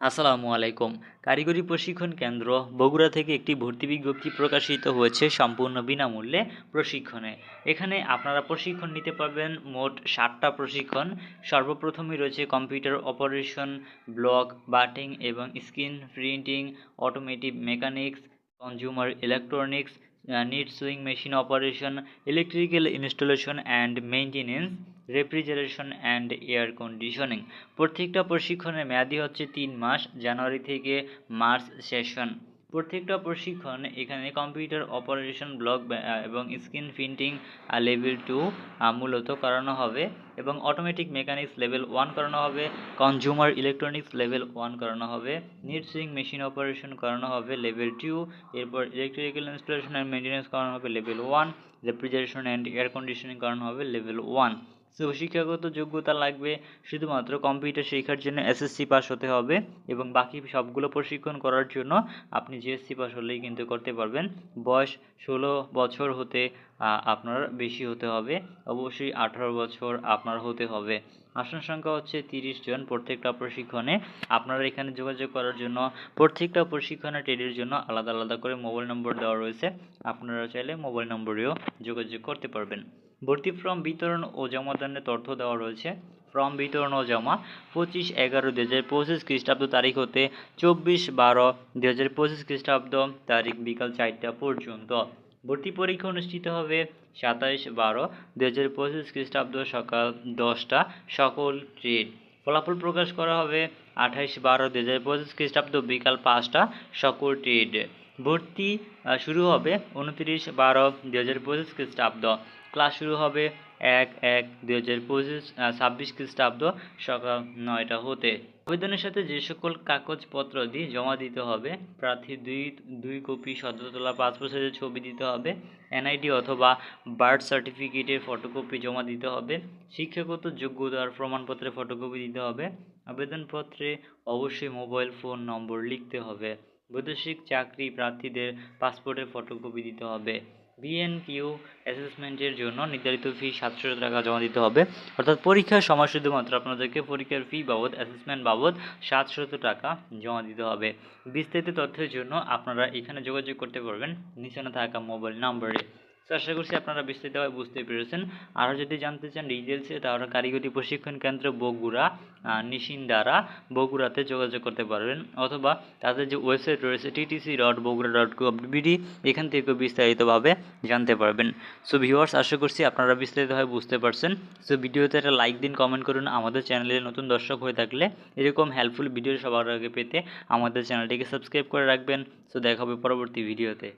আসসালামু আলাইকুম। কারিগরি প্রশিক্ষণ কেন্দ্র বগুড়া থেকে একটি ভর্তি বিজ্ঞপ্তি প্রকাশিত হয়েছে সম্পূর্ণ বিনামূল্যে প্রশিক্ষণে। এখানে আপনারা প্রশিক্ষণ নিতে পারবেন মোট ষাটটা প্রশিক্ষণ। সর্বপ্রথমে রয়েছে কম্পিউটার অপারেশন, ব্লক, বাটিং এবং screen printing, automotive mechanics, consumer electronics knit sewing machine operation electrical installation and maintenance refrigeration and air conditioning প্রত্যেকটা প্রশিক্ষণের মেয়াদি হচ্ছে তিন মাস, জানুয়ারি থেকে মার্চ সেশন প্রত্যেকটা প্রশিক্ষণ এখানে কম্পিউটার অপারেশন ব্লক এবং স্ক্রিন প্রিন্টিং লেভেল টু মূলত করানো হবে এবং অটোমেটিক মেকানিক্স লেভেল ওয়ান করানো হবে, কনজিউমার ইলেকট্রনিক্স লেভেল ওয়ান করানো হবে নিট সুইং মেশিন অপারেশন করানো হবে লেভেল টু, এরপর ইলেকট্রিক্যাল ইনস্টলেশন অ্যান্ড মেনটেন্যান্স করানো হবে level one, refrigeration and air conditioning করানো হবে লেভেল ওয়ান। সো শিক্ষাগত যোগ্যতা লাগবে শুধুমাত্র কম্পিউটার শেখার জন্য এসএসসি পাস হতে হবে এবং বাকি সবগুলো প্রশিক্ষণ করার জন্য আপনি জিএসসি পাস হলেই কিন্তু করতে পারবেন। বয়স ষোলো বছর হতে আপনার বেশি হতে হবে। অবশ্যই আঠারো বছর আপনার হতে হবে। আসন সংখ্যা হচ্ছে তিরিশ জন প্রত্যেকটা প্রশিক্ষণে। আপনারা এখানে যোগাযোগ করার জন্য প্রত্যেকটা প্রশিক্ষণে ট্রেডের জন্য আলাদা আলাদা করে মোবাইল নম্বর দেওয়া রয়েছে। আপনারা চাইলে মোবাইল নম্বরেও যোগাযোগ করতে পারবেন। ভর্তি ফর্ম বিতরণ ও জমাদানের তথ্য দেওয়া রয়েছে। ফর্ম বিতরণ ও জমা পঁচিশ এগারো দু হাজার পঁচিশ খ্রিস্টাব্দ তারিখ হতে চব্বিশ বারো দু হাজার পঁচিশ খ্রিস্টাব্দ তারিখ বিকাল চারটা পর্যন্ত। ভর্তি পরীক্ষা অনুষ্ঠিত হবে সাতাইশ বারো দু হাজার পঁচিশ খ্রিস্টাব্দ সকাল দশটা সকল ট্রেড ফলাফল প্রকাশ করা হবে আঠাইশ বারো দু হাজার পঁচিশ খ্রিস্টাব্দ বিকাল পাঁচটা সকল ট্রেড ভর্তি শুরু হবে উনত্রিশ বারো দু হাজার পঁচিশ খ্রিস্টাব্দ। ক্লাস শুরু হবে এক এক দু হাজার পঁচিশ ছাব্বিশ খ্রিস্টাব্দ সকাল নয়টা হতে। আবেদনের সাথে যে সকল কাগজপত্র দিয়ে জমা দিতে হবে প্রার্থী দুই দুই কপি সদ্য তোলা পাসপোর্ট সাইজের ছবি দিতে হবে, এনআইডি অথবা বার্থ সার্টিফিকেটের ফটোকপি জমা দিতে হবে, শিক্ষাগত যোগ্যতার প্রমাণপত্রের ফটোকপি দিতে হবে, আবেদনপত্রে অবশ্যই মোবাইল ফোন নম্বর লিখতে হবে। বৈদেশিক চাকরি প্রার্থীদের পাসপোর্টের ফটোকপি দিতে হবে। বিএনকিউ অ্যাসেসমেন্টের জন্য নির্ধারিত ফি সাতশো টাকা জমা দিতে হবে। অর্থাৎ পরীক্ষার সময় শুধুমাত্র আপনাদেরকে পরীক্ষার ফি বাবদ অ্যাসেসমেন্ট বাবদ সাতশত টাকা জমা দিতে হবে। বিস্তারিত তথ্যের জন্য আপনারা এখানে যোগাযোগ করতে পারবেন নিচে থাকা মোবাইল নাম্বারে তো আশা করছি আপনারা বিস্তারিতভাবে বুঝতে পেরেছেন। আরও যদি জানতে চান ডিটেলসে তাহলে কারিগরি প্রশিক্ষণ কেন্দ্র বগুড়া নিশিন্দারা বগুড়াতে যোগাযোগ করতে পারবেন। অথবা তাদের যে ওয়েবসাইট রয়েছে TTC dot Bogura dot BD এখান থেকেও বিস্তারিতভাবে জানতে পারবেন। সো ভিউয়ার্স আশা করছি আপনারা বিস্তারিতভাবে বুঝতে পারছেন। সো ভিডিওতে একটা লাইক দিন কমেন্ট করুন। আমাদের চ্যানেলে নতুন দর্শক হয়ে থাকলে এরকম হেল্পফুল ভিডিও সবার আগে পেতে আমাদের চ্যানেলটিকে সাবস্ক্রাইব করে রাখবেন। সো দেখা হবে পরবর্তী ভিডিওতে